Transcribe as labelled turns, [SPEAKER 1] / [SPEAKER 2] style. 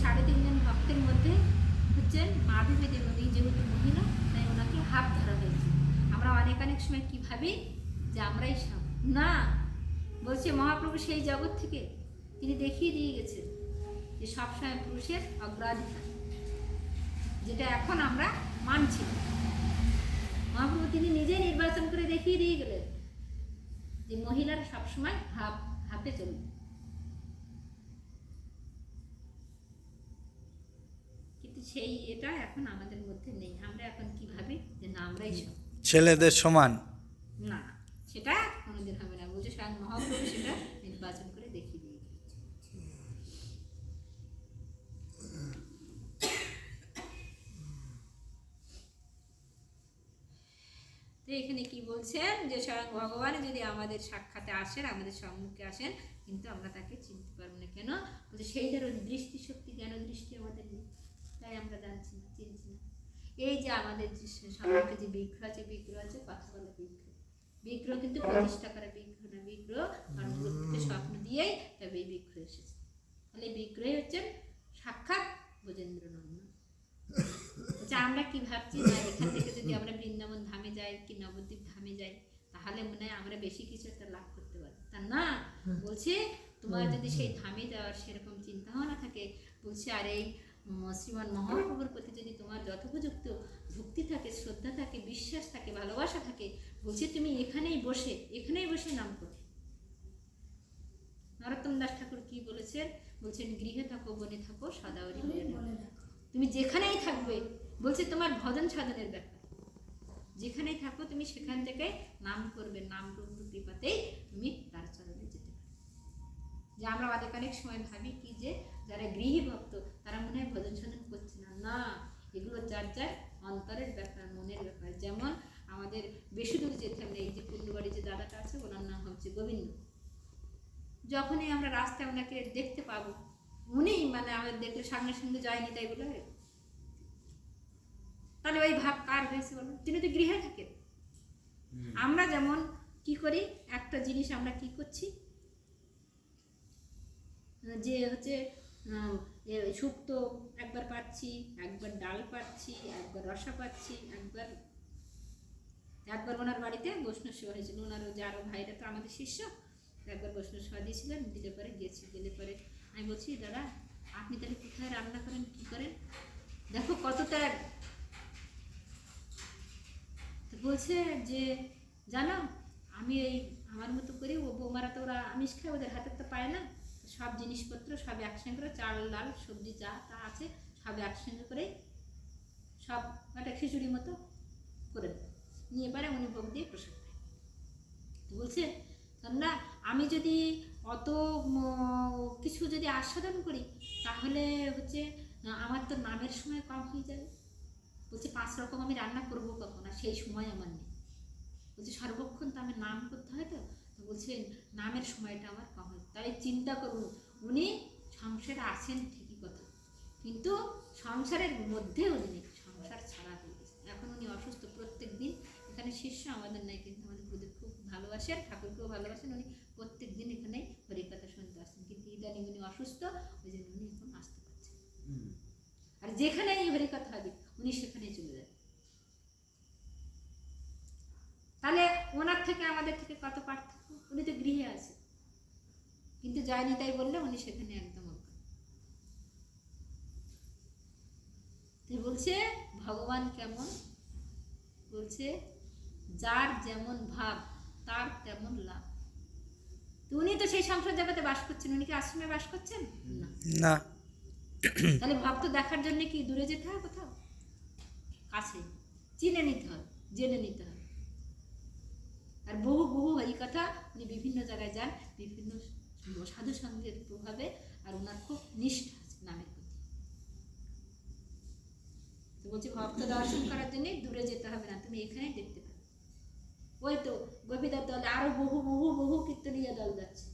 [SPEAKER 1] সাড়ে তিনজন ভক্তের মধ্যে হচ্ছেন মাধবী দেবী যেহেতু মহিলা, তাই ওনাকে হাত ধরা হয়েছে। আমরা অনেক অনেক সময় কী ভাবি? যে আমরাই সব না, বলছে মহাপ্রভু সেই জগৎ থেকে তিনি দেখিয়ে দিয়ে গেছেন যে সবসময় পুরুষের অগ্রাধিকার, যেটা এখন আমরা মানছি মহাপ্রভু তিনি নিজেই নির্বাচন করে দেখিয়ে দিয়ে গেলেন যে মহিলারা সবসময় হাফ হাতে চলবে। কিন্তু সেই এটা এখন আমাদের মধ্যে নেই। আমরা এখন কি ভাবি যে না আমরাই
[SPEAKER 2] ছেলেদের সমান?
[SPEAKER 1] না সেটা কোনোদিন হবে না। স্বয়ং মহাপ্রভু সেটা নির্বাচন করে দেখিয়ে দিয়ে তো এখানে কি বলছেন? যে স্বয়ং ভগবান যদি আমাদের সাক্ষাতে আসেন আমাদের সম্মুখে আসেন কিন্তু আমরা তাকে চিনতে পারব না কেন? বলছে সেই ধরো দৃষ্টিশক্তি জ্ঞান দৃষ্টি আমাদের নেই? তাই আমরা জানছি না চিনছি না। এই যে আমাদের যে সম্মুখে যে বিগ্রহ আছে বিগ্রহ আছে কথা বলা বিগ্রহ বিগ্রহ কিন্তু প্রতিষ্ঠা করা বিগ্রহ না বিগ্রহ কর্মগুলোকে স্বপ্ন দিয়েই তবে এই বিগ্রহ এসেছে। তাহলে বিগ্রহই হচ্ছেন সাক্ষাৎ গজেন্দ্র নন্দন আচ্ছা আমরা কি ভাবছি? না এখান থেকে যদি আমরা বৃন্দাবন ধামে যাই কি নবদ্বীপ ধামে যাই তাহলে মনে হয় আমরা বেশি কিছু একটা লাভ করতে পারি তা না বলছে তোমার যদি সেই ধামে যাওয়ার সেরকম চিন্তা ভাবনা থাকে বলছে আর এই শ্রীমান মহাপ্রভুর প্রতি যদি তোমার যথোপযুক্ত ভক্তি থাকে শ্রদ্ধা থাকে বিশ্বাস থাকে ভালোবাসা থাকে বলছে তুমি এখানেই বসে এখানেই বসে নাম করো। নরোত্তম দাস ঠাকুর কি বলেছেন? বলছেন গৃহে থাকো বনে থাকো সদাওরি বলে তুমি যেখানেই থাকবে বলছে তোমার ভজন সাধনের ব্যাপার। যেখানেই থাকো তুমি সেখান থেকে নাম করবে নাম প্রভুর কৃপাতেই তুমি তার চরণে যেতে পারবে। যে আমরা অনেক অনেক সময় ভাবি কি যে যারা গৃহী ভক্ত তারা মনে হয় ভজন সাধন করছে না। না এগুলো যার যার অন্তরের ব্যাপার মনের ব্যাপার। যেমন আমাদের বেশি দূর যেতে হবে। এই যে কুণ্ডবাড়ি যে দাদাটা আছে ওনার নাম হচ্ছে গোবিন্দ। যখনই আমরা রাস্তায় ওনাকে দেখতে পাবো উনি মানে আমাদের দেখলে সঙ্গে সঙ্গে যায়নি তাই বলে। তাহলে ওই ভাব কার হয়েছে বলো তিনি তো গৃহে থাকেন। আমরা যেমন কি করি একটা জিনিস আমরা কি করছি? যে হচ্ছে শুক্তো, একবার পাচ্ছি, একবার ডাল পাচ্ছি, একবার রসা পাচ্ছি, একবার একবার ওনার বাড়িতে বৈষ্ণব সেবা হয়েছিল। ওনার যে আরও ভাইরা তো আমাদের শিষ্য, একবার বৈষ্ণব সেবা দিয়েছিলেন, দিলে পরে গেছি গেলে পরে আমি বলছি, দাদা, আপনি তাহলে কোথায় রান্না করেন, কী করেন? দেখো কতটা বলছে যে, জানো, আমি এই আমার মতো করি ও বৌমারা তো ওরা আমিষ খায়, ওদের হাতে তো পায় না। সব জিনিসপত্র, সব একসঙ্গে করে চাল, ডাল, সবজি যা তা আছে, সব একসঙ্গে করে সব একটা খিচুড়ি মতো করে নিয়ে পারে উনি ভোগ দিয়ে প্রসাদ বলছে না আমি যদি অত কিছু যদি আস্বাদন করি, তাহলে হচ্ছে, আমার তো নামের সময় কম হয়ে যাবে। বলছে, পাঁচ রকম আমি রান্না করব কখন? আর সেই সময় আমার নেই। বলছে, সর্বক্ষণ তো আমি নাম করতে হয় তো? বলছে নামের সময়টা আমার কম হয় তাই চিন্তা করুন উনি সংসারে আছেন ঠিকই কথা কিন্তু সংসারের মধ্যে উনি নেই সংসার ছাড়া হয়ে গেছে। এখন উনি অসুস্থ প্রত্যেক দিন এখানে শিষ্য আমাদের নাই কিন্তু আমাদের গুরুদেব খুব ভালোবাসেন ঠাকুরকেও ভালোবাসেন উনি প্রত্যেক দিন এখানে হরিকথা শুনতে আসেন। কিন্তু ইদানিং উনি অসুস্থ ওই জন্য উনি এখন আসতে পারছেন আর যেখানে এই হরিকথা হবে উনি সেখানেই চলে যাবেন তাহলে ওনার থেকে আমাদের থেকে কত পার্থক্য? উনি তো গৃহে আছে। কিন্তু যায়নি তাই বললে উনি সেখানে একদম বলছে ভগবান কেমন? বলছে যার যেমন ভাব তার তেমন লাভ। উনি তো সেই সংসার জগতে বাস করছেন। উনি কি আশ্রমে বাস করছেন? না।
[SPEAKER 2] না।
[SPEAKER 1] তাহলে ভক্ত দেখার জন্য কি দূরে যেতে হয় কোথাও? কাছে চিনে নিতে হয় জেনে নিতে হয়। আর বহু বহু এই কথা উনি বিভিন্ন জায়গায় যান, বিভিন্ন সাধু সঙ্গের প্রভাবে আর ওনার খুব নিষ্ঠা আছে নামের প্রতি। তো বলছি, ভক্ত দর্শন করার জন্য দূরে যেতে হবে না, তুমি এখানেই দেখতে পাবে ওই তো গোপীদার দল আরও বহু বহু বহু কীর্তনীয় দল যাচ্ছে।